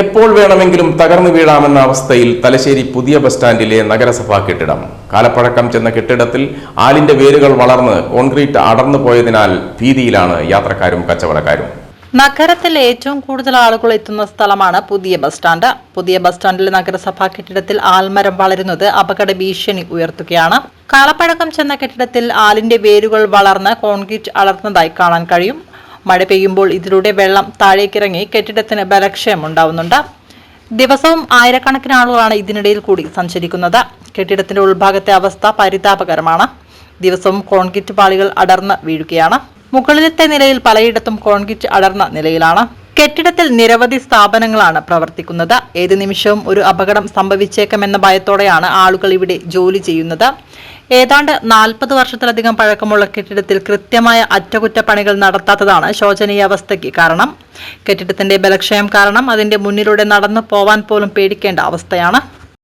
എപ്പോൾ വേണമെങ്കിലും തകർന്നു വീഴാമെന്ന അവസ്ഥയിൽ തലശ്ശേരി പുതിയ ബസ് സ്റ്റാൻഡിലെ നഗരസഭാ കെട്ടിടം. കാലപ്പഴക്കം ചെന്ന കെട്ടിടത്തിൽ ആലിന്റെ വേരുകൾ വളർന്ന് കോൺക്രീറ്റ് അടർന്നു പോയതിനാൽ ഭീതിയിലാണ് യാത്രക്കാരും കച്ചവടക്കാരും. നഗരത്തിൽ ഏറ്റവും കൂടുതൽ ആളുകൾ എത്തുന്ന സ്ഥലമാണ് പുതിയ ബസ് സ്റ്റാൻഡ്. പുതിയ ബസ് സ്റ്റാൻഡിലെ നഗരസഭാ കെട്ടിടത്തിൽ ആൽമരം വളരുന്നത് അപകട ഭീഷണി ഉയർത്തുകയാണ്. കാളപ്പഴക്കം ചെന്ന കെട്ടിടത്തിൽ ആലിന്റെ വേരുകൾ വളർന്ന് കോൺക്രീറ്റ് അടർന്നതായി കാണാൻ കഴിയും. മഴ പെയ്യുമ്പോൾ ഇതിലൂടെ വെള്ളം താഴേക്കിറങ്ങി കെട്ടിടത്തിന് ബലക്ഷയം ഉണ്ടാവുന്നുണ്ട്. ദിവസവും ആയിരക്കണക്കിന് ആളുകളാണ് ഇതിനിടയിൽ കൂടി സഞ്ചരിക്കുന്നത്. കെട്ടിടത്തിന്റെ ഉൾഭാഗത്തെ അവസ്ഥ പരിതാപകരമാണ്. ദിവസവും കോൺക്രീറ്റ് പാളികൾ അടർന്ന് വീഴുകയാണ്. മുകളിലത്തെ നിലയിൽ പലയിടത്തും കോൺക്രീറ്റ് അടർന്ന നിലയിലാണ്. കെട്ടിടത്തിൽ നിരവധി സ്ഥാപനങ്ങളാണ് പ്രവർത്തിക്കുന്നത്. ഏത് നിമിഷവും ഒരു അപകടം സംഭവിച്ചേക്കുമെന്ന ഭയത്തോടെയാണ് ആളുകൾ ഇവിടെ ജോലി ചെയ്യുന്നത്. ഏതാണ്ട് നാൽപ്പത് വർഷത്തിലധികം പഴക്കമുള്ള കെട്ടിടത്തിൽ കൃത്യമായ അറ്റകുറ്റപ്പണികൾ നടത്താത്തതാണ് ശോചനീയാവസ്ഥയ്ക്ക് കാരണം. കെട്ടിടത്തിന്റെ ബലക്ഷയം കാരണം അതിന്റെ മുന്നിലൂടെ നടന്നു പോവാൻ പോലും പേടിക്കേണ്ട അവസ്ഥയാണ്.